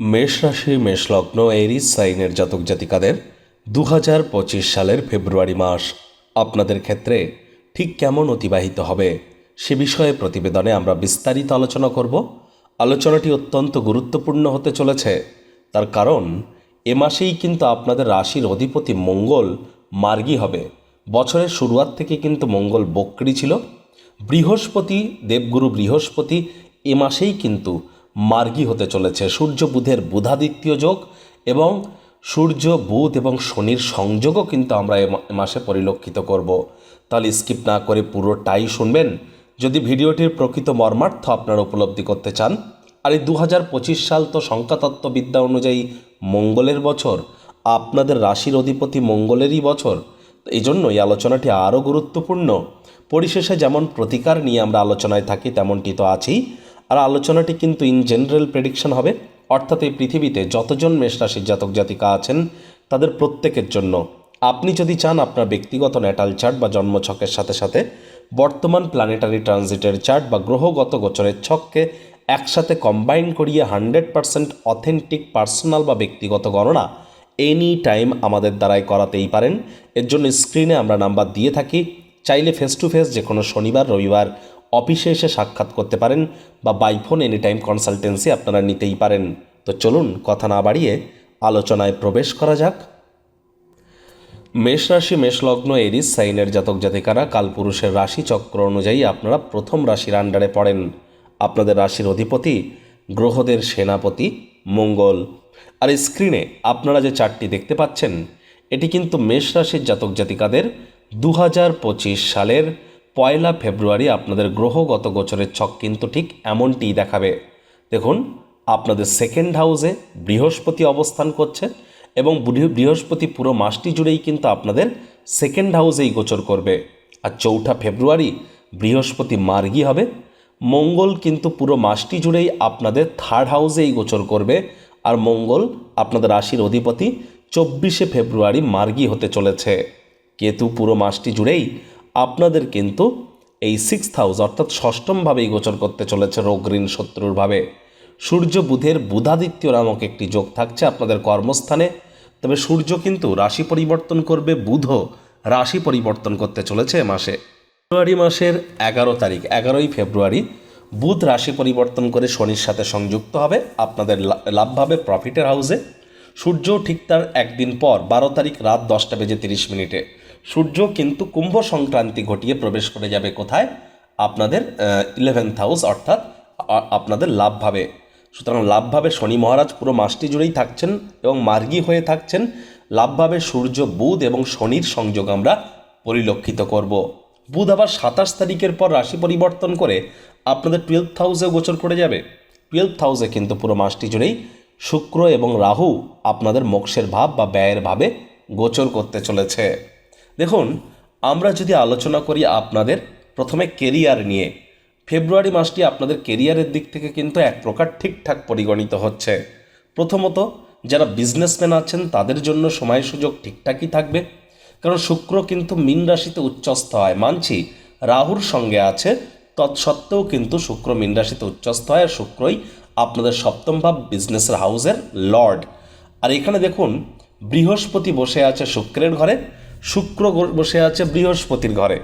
মেষ রাশি মেষলগ্ন এরিস সাইনের জাতক জাতিকাদের দু হাজার পঁচিশ সালের ফেব্রুয়ারি মাস। আপনাদের ক্ষেত্রে ঠিক কেমন অতিবাহিত হবে সে বিষয়ে প্রতিবেদনে আমরা বিস্তারিত আলোচনা করব। আলোচনাটি অত্যন্ত গুরুত্বপূর্ণ হতে চলেছে। তার কারণ, এ মাসেই কিন্তু আপনাদের রাশির অধিপতি মঙ্গল মার্গী হবে। বছরের শুরুয়াত থেকে কিন্তু মঙ্গল বক্রি ছিল। বৃহস্পতি, দেবগুরু বৃহস্পতি এ মাসেই কিন্তু মার্গী হতে চলেছে। সূর্য বুধের বুধাদিত্য যোগ এবং সূর্য বুধ এবং শনির সংযোগও কিন্তু আমরা এ মাসে পরিলক্ষিত করব। তাহলে স্কিপ না করে পুরোটাই শুনবেন। যদি ভিডিওটির প্রকৃত মর্মার্থ আপনারা উপলব্ধি করতে চান, আর এই দু হাজার পঁচিশ সাল তো সংখ্যাতত্ত্ববিদ্যা অনুযায়ী মঙ্গলের বছর, আপনাদের রাশির অধিপতি মঙ্গলেরই বছর, এই জন্য এই আলোচনাটি আরও গুরুত্বপূর্ণ। পরিশেষে যেমন প্রতিকার নিয়ে আমরা আলোচনায় থাকি, তেমনটি তো আছেই। আর আলোচনাটি কিন্তু ইন জেনারেল প্রেডিকশন হবে। অর্থাৎ এই পৃথিবীতে যতজন মেষ রাশির জাতক জাতিকা আছেন, তাদের প্রত্যেকের জন্য। আপনি যদি চান আপনার ব্যক্তিগত ন্যাটাল চার্ট বা জন্মছকের সাথে সাথে বর্তমান প্ল্যানেটারি ট্রানজিটের চার্ট বা গ্রহগত গোচরের ছককে একসাথে কম্বাইন করিয়ে হান্ড্রেড পারসেন্ট অথেন্টিক পার্সোনাল বা ব্যক্তিগত গণনা এনি টাইম আমাদের দ্বারাই করাতেই পারেন। এর জন্য স্ক্রিনে আমরা নাম্বার দিয়ে থাকি। চাইলে ফেস টু ফেস যে কোনো শনিবার, রবিবার অফিসে এসে সাক্ষাৎ করতে পারেন বা বাইফোন এনি টাইম কনসালটেন্সি আপনারা নিতেই পারেন। তো চলুন কথা না বাড়িয়ে আলোচনায় প্রবেশ করা যাক। মেষ রাশি মেষলগ্ন এরিস, সাইনের জাতক জাতিকারা কালপুরুষের রাশি চক্র অনুযায়ী আপনারা প্রথম রাশির আন্ডারে পড়েন। আপনাদের রাশির অধিপতি গ্রহদের সেনাপতি মঙ্গল। আর স্ক্রিনে আপনারা যে চারটি দেখতে পাচ্ছেন, এটি কিন্তু মেষ রাশির জাতক জাতিকাদের দু হাজার পঁচিশ সালের পয়লা ফেব্রুয়ারি আপনাদের গ্রহগত গোচরের ছক কিন্তু ঠিক এমনটিই দেখাবে। দেখুন, আপনাদের সেকেন্ড হাউসে বৃহস্পতি অবস্থান করছে এবং বৃহস্পতি পুরো মাসটি জুড়েই কিন্তু আপনাদের সেকেন্ড হাউসেই গোচর করবে। আর চৌঠা ফেব্রুয়ারি বৃহস্পতি মার্গী হবে। মঙ্গল কিন্তু পুরো মাসটি জুড়েই আপনাদের থার্ড হাউসেই গোচর করবে। আর মঙ্গল আপনাদের রাশির অধিপতি চব্বিশে ফেব্রুয়ারি মার্গী হতে চলেছে। কেতু পুরো মাসটি জুড়েই আপনাদের কিন্তু এই সিক্স হাউস অর্থাৎ ষষ্ঠমভাবেই গোচর করতে চলেছে রোগ ঋণ শত্রুরভাবে সূর্য বুধের বুধাদিত্য নামক একটি যোগ থাকছে আপনাদের কর্মস্থানে। তবে সূর্য কিন্তু রাশি পরিবর্তন করবে বুধও রাশি পরিবর্তন করতে চলেছে মাসে। ফেব্রুয়ারি মাসের এগারো তারিখ, এগারোই ফেব্রুয়ারি বুধ রাশি পরিবর্তন করে শনির সাথে সংযুক্ত হবে আপনাদের লাভ হবে প্রফিটের হাউসে সূর্যও ঠিক তার একদিন পর, বারো তারিখ রাত দশটা বেজে তিরিশ মিনিটে। সূর্য কিন্তু কুম্ভ সংক্রান্তি ঘটিয়ে প্রবেশ করে যাবে কোথায়? আপনাদের ইলেভেন্থ হাউস অর্থাৎ আপনাদের লাভভাবে সুতরাং লাভভাবে শনি মহারাজ পুরো মাসটি জুড়েই থাকছেন এবং মার্গী হয়ে থাকছেন। লাভভাবে সূর্য, বুধ এবং শনির সংযোগ আমরা পরিলক্ষিত করব। বুধ আবার সাতাশ তারিখের পর রাশি পরিবর্তন করে আপনাদের টুয়েলভ হাউসে গোচর করে যাবে। টুয়েলভ হাউসে কিন্তু পুরো মাসটি জুড়েই শুক্র এবং রাহু আপনাদের মোক্ষের ভাব বা ব্যয়ের ভাবে গোচর করতে চলেছে। দেখুন, আমরা যদি আলোচনা করি আপনাদের, প্রথমে কেরিয়ার নিয়ে। ফেব্রুয়ারি মাসটি আপনাদের কেরিয়ারের দিক থেকে কিন্তু এক প্রকার ঠিকঠাক পরিগণিত হচ্ছে। প্রথমত, যারা বিজনেসম্যান আছেন, তাদের জন্য সময় সুযোগ ঠিকঠাকই থাকবে। কারণ শুক্র কিন্তু মীন রাশিতে উচ্চস্থ হয়। মানছি, রাহুর সঙ্গে আছে, তৎসত্ত্বেও কিন্তু শুক্র মীন রাশিতে উচ্চস্থ হয়, আর শুক্রই আপনাদের সপ্তম ভাব বিজনেসের হাউসের লর্ড আর এখানে দেখুন, বৃহস্পতি বসে আছে শুক্রের ঘরে শুক্র বসে আছে বৃহস্পতির ঘরে।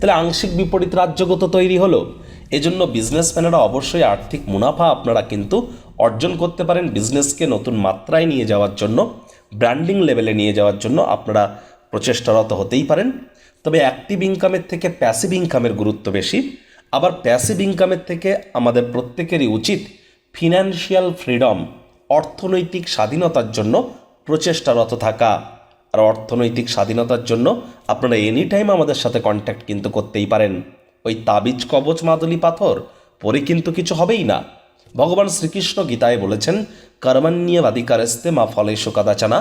তাহলে আংশিক বিপরীত রাজ্যগত তৈরি হলো। এজন্য বিজনেসম্যানেরা অবশ্যই আর্থিক মুনাফা আপনারা কিন্তু অর্জন করতে পারেন বিজনেসকে নতুন মাত্রায় নিয়ে যাওয়ার জন্য ব্র্যান্ডিং লেভেলে নিয়ে যাওয়ার জন্য আপনারা প্রচেষ্টারত হতেই পারেন। তবে অ্যাক্টিভ ইনকামের থেকে প্যাসিভ ইনকামের গুরুত্ব বেশি। আবার প্যাসিভ ইনকামের থেকে আমাদের প্রত্যেকেরই উচিত ফিনান্সিয়াল ফ্রিডম অর্থনৈতিক স্বাধীনতার জন্য প্রচেষ্টারত থাকা। আর অর্থনৈতিক স্বাধীনতার জন্য আপনারা এনি টাইম আমাদের সাথে কন্ট্যাক্ট কিন্তু করতেই পারেন। ওই তাবিজ কবচ মাদুলি পাথর, পরে কিন্তু কিছু হবেই না। ভগবান শ্রীকৃষ্ণ গীতায় বলেছেন কর্মান্যীয় বাদিকারেস্তে মা ফলে শোকাদাচানা,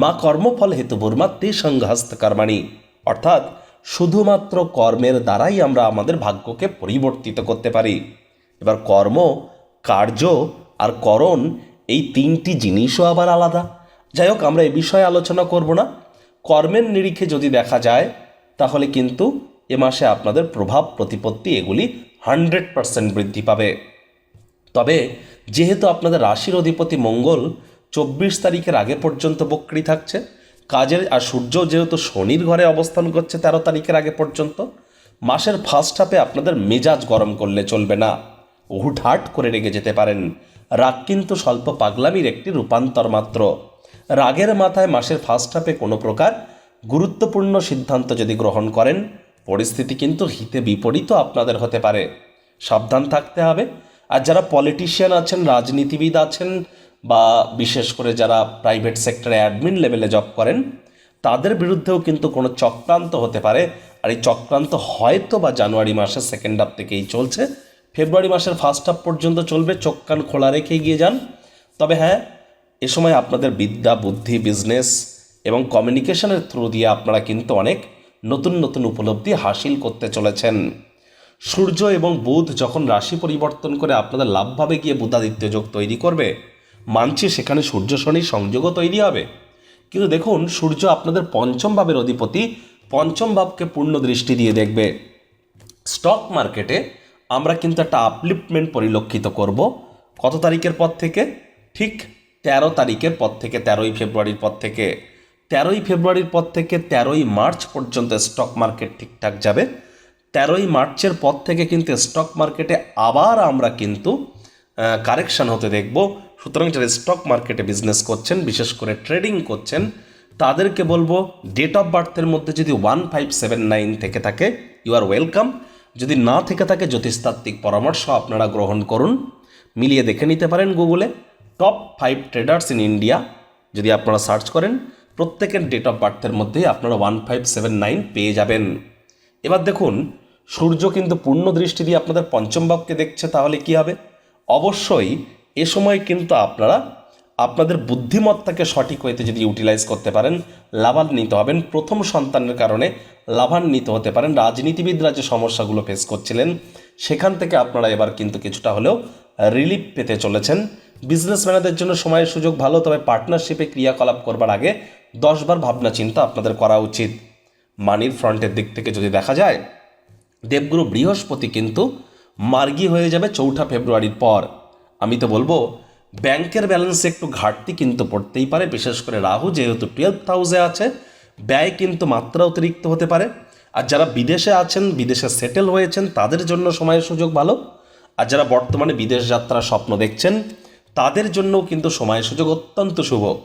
মা কর্মফল হেতু বুর্মা তে সংঘাস্ত কর্মাণী। অর্থাৎ শুধুমাত্র কর্মের দ্বারাই আমরা আমাদের ভাগ্যকে পরিবর্তিত করতে পারি। এবার কর্ম, কার্য আর করণ, এই তিনটি জিনিসও আবার আলাদা। যাই হোক আমরা এ বিষয়ে আলোচনা করব না। কর্মের নিরিখে যদি দেখা যায়, তাহলে কিন্তু এ মাসে আপনাদের প্রভাব, প্রতিপত্তি এগুলি হান্ড্রেড পারসেন্ট বৃদ্ধি পাবে। তবে যেহেতু আপনাদের রাশির অধিপতি মঙ্গল চব্বিশ তারিখের আগে পর্যন্ত বক্রি থাকছে, কাজের, আর সূর্য যেহেতু শনির ঘরে অবস্থান করছে তেরো তারিখের আগে পর্যন্ত, মাসের ফার্স্ট হাফে আপনাদের মেজাজ গরম করলে চলবে না। হুটহাট করে রেগে যেতে পারেন। রাগ কিন্তু স্বল্প পাগলামির একটি রূপান্তর মাত্র। রাগের মাথায় মাসের ফার্স্ট হাফে কোনো প্রকার গুরুত্বপূর্ণ সিদ্ধান্ত যদি গ্রহণ করেন, পরিস্থিতি কিন্তু হিতে বিপরীত আপনাদের হতে পারে। সাবধান থাকতে হবে। আর যারা পলিটিশিয়ান আছেন, রাজনীতিবিদ আছেন, বা বিশেষ করে যারা প্রাইভেট সেক্টরে অ্যাডমিন লেভেলে জব করেন, তাদের বিরুদ্ধেও কিন্তু কোনো চক্রান্ত হতে পারে। আর এই চক্রান্ত হয়তো বা জানুয়ারি মাসের সেকেন্ড হাফ থেকেই চলছে। ফেব্রুয়ারি মাসের ফার্স্ট হাফ পর্যন্ত চলবে, চোখ কান খোলা রেখে গিয়ে যান। তবে হ্যাঁ এ সময় আপনাদের বিদ্যা, বুদ্ধি বিজনেস এবং কমিউনিকেশনের থ্রু দিয়ে আপনারা কিন্তু অনেক নতুন নতুন উপলব্ধি হাসিল করতে চলেছেন। সূর্য এবং বুধ যখন রাশি পরিবর্তন করে আপনাদের লাভভাবে গিয়ে বুধাদিত্য যোগ তৈরি করবে, মানছি সেখানে সূর্য, শনি সংযোগও তৈরি হবে। কিন্তু দেখুন, সূর্য আপনাদের পঞ্চম ভাবের অধিপতি, পঞ্চম ভাবকে পূর্ণ দৃষ্টি দিয়ে দেখবে। স্টক মার্কেটে আমরা কিন্তু একটা আপলিফমেন্ট পরিলক্ষিত করব। কত তারিখের পর থেকে? ঠিক তেরো তারিখের পর থেকে, তেরোই ফেব্রুয়ারির পর থেকে, তেরোই ফেব্রুয়ারির পর থেকে তেরোই মার্চ পর্যন্ত স্টক মার্কেট ঠিকঠাক যাবে। তেরোই মার্চের পর থেকে কিন্তু স্টক মার্কেটে আবার আমরা কিন্তু কারেকশন হতে দেখব। সুতরাং যারা স্টক মার্কেটে বিজনেস করছেন, বিশেষ করে ট্রেডিং করছেন, তাদেরকে বলব ডেট অফ বার্থের মধ্যে যদি ওয়ান ফাইভ সেভেন নাইন থেকে থাকে ইউ আর ওয়েলকাম যদি না থেকে থাকে, জ্যোতিষতাত্ত্বিক পরামর্শ আপনারা গ্রহণ করুন। মিলিয়ে দেখে নিতে পারেন গুগলে top five traders in India যদি আপনারা সার্চ করেন, প্রত্যেকের ডেট অফ বার্থের মধ্যেই আপনারা ওয়ান ফাইভ সেভেন নাইন পেয়ে যাবেন। এবার দেখুন, সূর্য কিন্তু পূর্ণ দৃষ্টি দিয়ে আপনাদের পঞ্চম ভাবকে দেখছে, তাহলে কি হবে? অবশ্যই এ সময় কিন্তু আপনারা আপনাদের বুদ্ধিমত্তাকে সঠিক হইতে যদি ইউটিলাইজ করতে পারেন, লাভান্বিত হবেন। প্রথম সন্তানের কারণে লাভান্বিত হতে পারেন। রাজনীতিবিদরা যে সমস্যাগুলো ফেস করছিলেন, সেখান থেকে আপনারা এবার কিন্তু কিছুটা হলেও রিলিফ পেতে চলেছেন। বিজনেসম্যানদের জন্য সময়ের সুযোগ ভালো, তবে পার্টনারশিপে ক্রিয়াকলাপ করবার আগে দশবার ভাবনা চিন্তা আপনাদের করা উচিত। মানির ফ্রন্টের দিক থেকে যদি দেখা যায়, দেবগুরু বৃহস্পতি কিন্তু মার্গী হয়ে যাবে চৌঠা ফেব্রুয়ারির পর। আমি তো বলব, ব্যাংকের ব্যালেন্সে একটু ঘাটতি কিন্তু পড়তেই পারে, বিশেষ করে রাহু যেহেতু টুয়েলভ হাউসে আছে, ব্যয় কিন্তু মাত্রা অতিরিক্ত হতে পারে। আর যারা বিদেশে আছেন, বিদেশে সেটেল হয়েছেন, তাদের জন্য সময়ের সুযোগ ভালো। আর যারা বর্তমানে বিদেশ যাত্রার স্বপ্ন দেখছেন তাদের জন্যও কিন্তু সময় সুযোগ অত্যন্ত শুভ।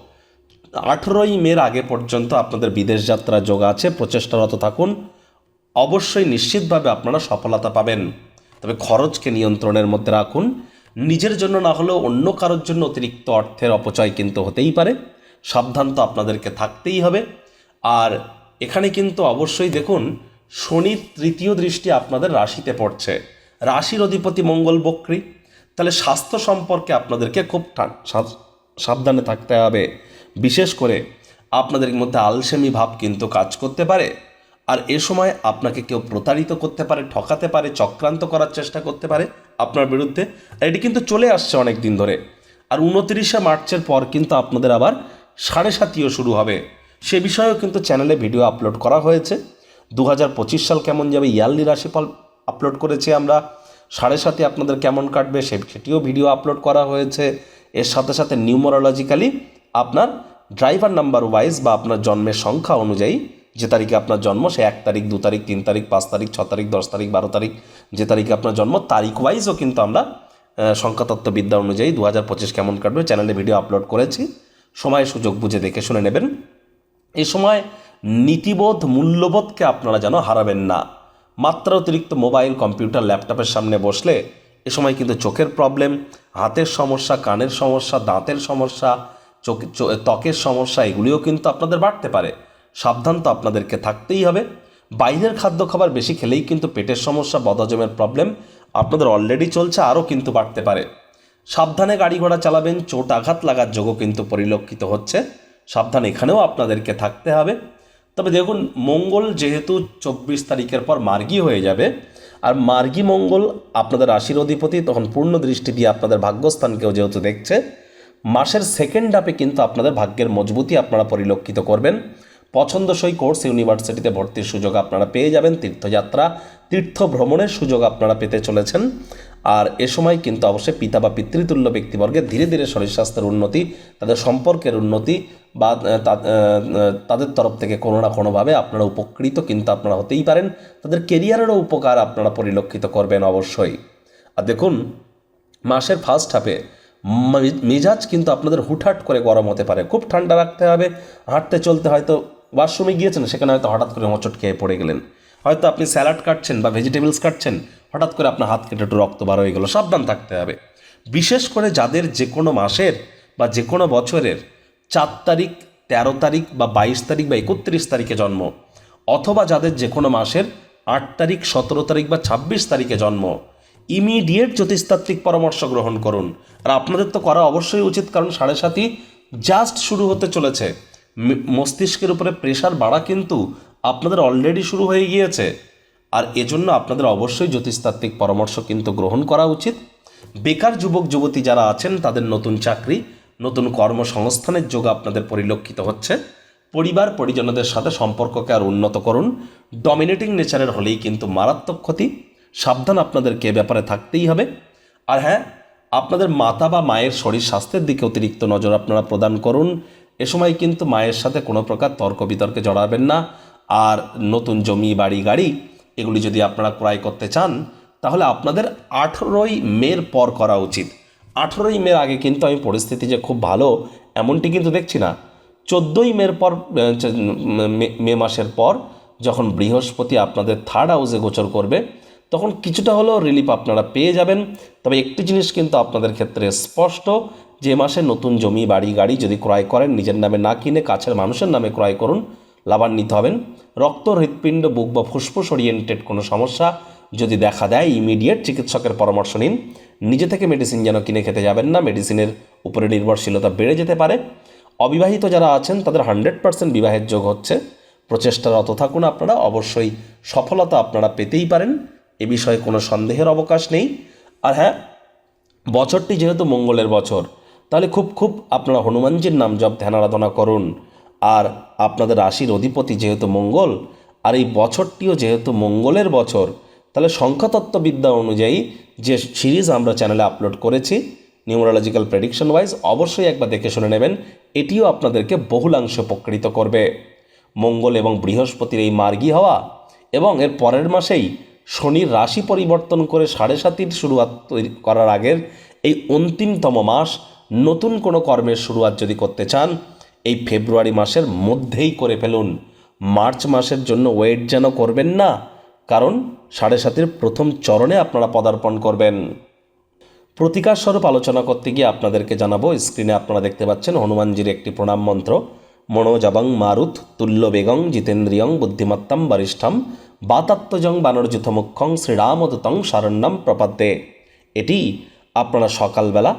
আঠেরোই মের আগে পর্যন্ত আপনাদের বিদেশ যাত্রার যোগ আছে, প্রচেষ্টারত থাকুন। অবশ্যই নিশ্চিতভাবে আপনারা সফলতা পাবেন। তবে খরচকে নিয়ন্ত্রণের মধ্যে রাখুন। নিজের জন্য না হলেও অন্য কারোর জন্য অতিরিক্ত অর্থের অপচয় কিন্তু হতেই পারে। সাবধান তো আপনাদেরকে থাকতেই হবে। আর এখানে কিন্তু অবশ্যই দেখুন, শনির তৃতীয় দৃষ্টি আপনাদের রাশিতে পড়ছে। রাশির অধিপতি মঙ্গল বক্রী। তাহলে স্বাস্থ্য সম্পর্কে আপনাদেরকে খুব সাবধানে থাকতে হবে। বিশেষ করে আপনাদের মধ্যে আলসেমি ভাব কিন্তু কাজ করতে পারে। আর এ সময় আপনাকে কেউ প্রতারিত করতে পারে, ঠকাতে পারে, চক্রান্ত করার চেষ্টা করতে পারে আপনার বিরুদ্ধে। আর এটি কিন্তু চলে আসছে অনেক দিন ধরে। আর উনতিরিশে মার্চের পর কিন্তু আপনাদের আবার সাড়ে সাতিও শুরু হবে। সে বিষয়েও কিন্তু চ্যানেলে ভিডিও আপলোড করা হয়েছে। দু হাজার পঁচিশ সাল কেমন যাবে ইয়ারলি রাশিফল আপলোড করেছি আমরা। সাড়ে সাথে আপনাদের কেমন কাটবে সেটিও ভিডিও আপলোড করা হয়েছে। এর সাথে সাথে নিউমোরোলজিক্যালি আপনার ড্রাইভার নাম্বার ওয়াইজ বা আপনার জন্মের সংখ্যা অনুযায়ী যে তারিখে আপনার জন্ম, সে এক তারিখ, দু তারিখ, তিন তারিখ, পাঁচ তারিখ, ছ তারিখ, দশ তারিখ, বারো তারিখ যে তারিখে আপনার জন্ম, তারিখ ওয়াইজও কিন্তু আমরা সংখ্যাতত্ত্ববিদ্যা অনুযায়ী দু হাজার পঁচিশ কেমন কাটবে চ্যানেলে ভিডিও আপলোড করেছি। সময়, সুযোগ বুঝে দেখে শুনে নেবেন। এই সময় নীতিবোধ, মূল্যবোধকে আপনারা যেন হারাবেন না। মাত্রা অতিরিক্ত মোবাইল, কম্পিউটার, ল্যাপটপের সামনে বসলে এ সময় কিন্তু চোখের প্রবলেম হাতের সমস্যা, কানের সমস্যা, দাঁতের সমস্যা, চোখ ত্বকের সমস্যা, এগুলিও কিন্তু আপনাদের বাড়তে পারে। সাবধান তো আপনাদেরকে থাকতেই হবে। বাইরের খাদ্য খাবার বেশি খেলেই কিন্তু পেটের সমস্যা, বদহজমের প্রবলেম আপনাদের অলরেডি চলছে, আরও কিন্তু বাড়তে পারে। সাবধানে গাড়ি ঘোড়া চালাবেন, চোট আঘাত লাগার যোগও কিন্তু পরিলক্ষিত হচ্ছে। সাবধান এখানেও আপনাদেরকে থাকতে হবে। তবে দেখুন, মঙ্গল যেহেতু চব্বিশ তারিখের পর মার্গী হয়ে যাবে, আর মার্গী মঙ্গল আপনাদের রাশির অধিপতি তখন পূর্ণ দৃষ্টি দিয়ে আপনাদের ভাগ্যস্থানকেও যেহেতু দেখছে, মাসের সেকেন্ড হাফে কিন্তু আপনাদের ভাগ্যের মজবুতি আপনারা পরিলক্ষিত করবেন। পছন্দসই কোর্স ইউনিভার্সিটিতে ভর্তির সুযোগ আপনারা পেয়ে যাবেন, তীর্থযাত্রা তীর্থ ভ্রমণের সুযোগ আপনারা পেতে চলেছেন। আর এ সময় কিন্তু অবশ্যই পিতা বা পিতৃতুল্য ব্যক্তিবর্গের ধীরে ধীরে শরীর স্বাস্থ্যের উন্নতি, তাদের সম্পর্কের উন্নতি বা তাদের তরফ থেকে কোনো না কোনোভাবে আপনারা উপকৃত কিন্তু আপনারা হতেই পারেন। তাদের কেরিয়ারেরও উপকার আপনারা পরিলক্ষিত করবেন অবশ্যই। আর দেখুন, মাসের ফার্স্ট হাফে মেজাজ কিন্তু আপনাদের হুটহাট করে গরম হতে পারে। খুব ঠান্ডা রাখতে হবে, হাঁটতে চলতে হয়তো ওয়াশরুমে গিয়েছেন, সেখানে হয়তো হঠাৎ করে মোচট খেয়ে পড়ে গেলেন। হয়তো আপনি স্যালাড কাটছেন বা ভেজিটেবলস কাটছেন, হঠাৎ করে আপনার হাত কেটে একটু রক্ত বার হয়ে গেলো, সাবধান থাকতে হবে। বিশেষ করে যাদের যে কোনো মাসের বা যে কোনো বছরের চার তারিখ, তেরো তারিখ বা বাইশ তারিখ বা একত্রিশ তারিখে জন্ম, অথবা যাদের যে কোনো মাসের আট তারিখ, সতেরো তারিখ বা ছাব্বিশ তারিখে জন্ম। ইমিডিয়েট জ্যোতিষতাত্ত্বিক পরামর্শ গ্রহণ করুন। আর আপনাদের তো করা অবশ্যই উচিত, কারণ সাড়ে সাতই জাস্ট শুরু হতে চলেছে। মস্তিষ্কের উপরে প্রেশার বাড়া কিন্তু আপনাদের অলরেডি শুরু হয়ে গিয়েছে। আর এজন্য আপনাদের অবশ্যই জ্যোতিষতাত্ত্বিক পরামর্শ কিন্তু গ্রহণ করা উচিত। বেকার যুবক, যুবতী যারা আছেন, তাদের নতুন চাকরি নতুন কর্মসংস্থানের যোগ আপনাদের পরিলক্ষিত হচ্ছে। পরিবার পরিজনদের সাথে সম্পর্ককে আর উন্নত করুন। ডমিনেটিং নেচারের হলেই কিন্তু মারাত্মক ক্ষতি। সাবধান আপনাদেরকে ব্যাপারে থাকতেই হবে। আর হ্যাঁ আপনাদের মাতা বা মায়ের শরীর স্বাস্থ্যের দিকে অতিরিক্ত নজর আপনারা প্রদান করুন। এ সময় কিন্তু মায়ের সাথে কোনো প্রকার তর্ক বিতর্কে জড়াবেন না। আর নতুন জমি, বাড়ি, গাড়ি, এগুলি যদি আপনারা ক্রয় করতে চান, তাহলে আপনাদের আঠেরোই মের পর করা উচিত। আঠেরোই মের আগে কিন্তু আমি পরিস্থিতি যে খুব ভালো, এমনটি কিন্তু দেখছি না। চোদ্দোই মের পর মে- মাসের পর যখন বৃহস্পতি আপনাদের থার্ড হাউসে গোচর করবে, তখন কিছুটা হলেও রিলিফ আপনারা পেয়ে যাবেন। তবে একটি জিনিস কিন্তু আপনাদের ক্ষেত্রে স্পষ্ট, যে মাসে নতুন জমি, বাড়ি, গাড়ি যদি ক্রয় করেন, নিজের নামে না কিনে কাছের মানুষের নামে ক্রয় করুন, লাভান্বিত হবেন। রক্ত, হৃৎপিণ্ড, বুক বা ফুসফুস ওরিয়েন্টেড কোনো সমস্যা যদি দেখা দেয় ইমিডিয়েট চিকিৎসকের পরামর্শ নিন। নিজে থেকে মেডিসিন যেন কিনে খেতে যাবেন না মেডিসিনের উপরে নির্ভরশীলতা বেড়ে যেতে পারে। অবিবাহিত যারা আছেন, তাদের হান্ড্রেড পার্সেন্ট বিবাহের যোগ হচ্ছে। প্রচেষ্টারত থাকুন আপনারা, অবশ্যই সফলতা আপনারা পেতেই পারেন, এ বিষয়ে কোনো সন্দেহের অবকাশ নেই। আর হ্যাঁ বছরটি যেহেতু মঙ্গলের বছর, তাহলে খুব খুব আপনারা হনুমানজির নাম জপ, ধ্যান, আরাধনা করুন। আর আপনাদের রাশির অধিপতি যেহেতু মঙ্গল, আর এই বছরটিও যেহেতু মঙ্গলের বছর, তাহলে সংখ্যাতত্ত্ববিদ্যা অনুযায়ী যে সিরিজ আমরা চ্যানেলে আপলোড করেছি, নিউমোরোলজিক্যাল প্রেডিকশন ওয়াইজ, অবশ্যই একবার দেখে শুনে নেবেন। এটিও আপনাদেরকে বহুলাংশে উপকৃত করবে। মঙ্গল এবং বৃহস্পতির এই মার্গী হওয়া এবং এর পরের মাসেই শনির রাশি পরিবর্তন করে সাড়ে সাতির শুরুয়াত তৈরি করার আগের এই অন্তিমতম মাস নতুন কোনো কর্মের শুরুয়াত যদি করতে চান, এই ফেব্রুয়ারি মাসের মধ্যেই করে ফেলুন। মার্চ মাসের জন্য ওয়েট যেন করবেন না কারণ সাড়ে সাতের প্রথম চরণে আপনারা পদার্পণ করবেন। প্রতিকার স্বরূপ আলোচনা করতে গিয়ে আপনাদেরকে জানাব, স্ক্রিনে আপনারা দেখতে পাচ্ছেন হনুমানজির একটি প্রণাম মন্ত্র। মনোজাবং মারুত তুল্য বেগং জিতেন্দ্রিয়ং বুদ্ধিমত্তম বরিষ্ঠম বাতাত্মজং বানরযুথমুখং শ্রীরামদূতং শারণ্যম প্রপাদ্যে। এটি আপনারা সকালবেলা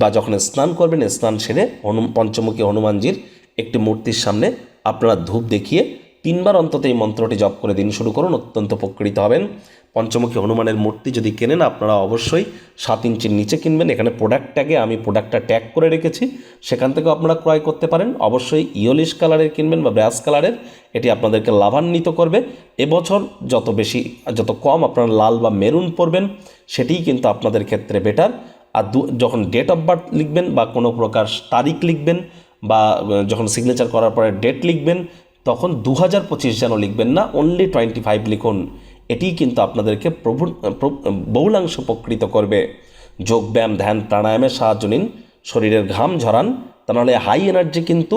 বা যখন স্নান করবেন, স্নান সেরে হনু পঞ্চমুখী হনুমানজির একটি মূর্তির সামনে আপনারা ধূপ দেখিয়ে তিনবার অন্তত এই মন্ত্রটি জপ করে দিন শুরু করুন, অত্যন্ত উপকৃত হবেন। পঞ্চমুখী হনুমানের মূর্তি যদি কেনেন, আপনারা অবশ্যই সাত ইঞ্চির নিচে কিনবেন। এখানে প্রোডাক্ট ট্যাগে আমি প্রোডাক্টটা ট্যাগ করে রেখেছি। সেখান থেকেও আপনারা ক্রয় করতে পারেন। অবশ্যই ইয়োলিশ কালারের কিনবেন বা ব্রাশ কালারের। এটি আপনাদেরকে লাভান্বিত করবে। এবছর যত বেশি, যত কম আপনারা লাল বা মেরুন পরবেন, সেটিই কিন্তু আপনাদের ক্ষেত্রে বেটার আর যখন ডেট অফ বার্থ লিখবেন বা কোনো প্রকার তারিখ লিখবেন বা যখন সিগনেচার করার পরে ডেট লিখবেন তখন দু হাজার পঁচিশ যেন লিখবেন না অনলি টোয়েন্টি ফাইভ লিখুন। এটিই কিন্তু আপনাদেরকে প্রভু বহুলাংশ উপকৃত করবে। যোগব্যায়াম ধ্যান, প্রাণায়ামের সাহায্য নিন, শরীরের ঘাম ঝরান, তা নাহলে হাই এনার্জি কিন্তু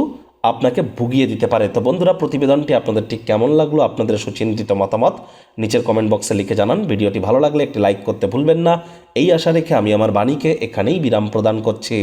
আপনাকে ভুগিয়ে দিতে পারে। তো বন্ধুরা, প্রতিবেদনটি আপনাদের ঠিক কেমন লাগল, আপনাদের সুচিন্তিত মতামত নিচের কমেন্ট বক্সে লিখে জানান। ভিডিওটি ভালো লাগলে একটি লাইক করতে ভুলবেন না। এই আশা রেখে আমি আমার বাণীকে এখানেই বিরাম প্রদান করছি।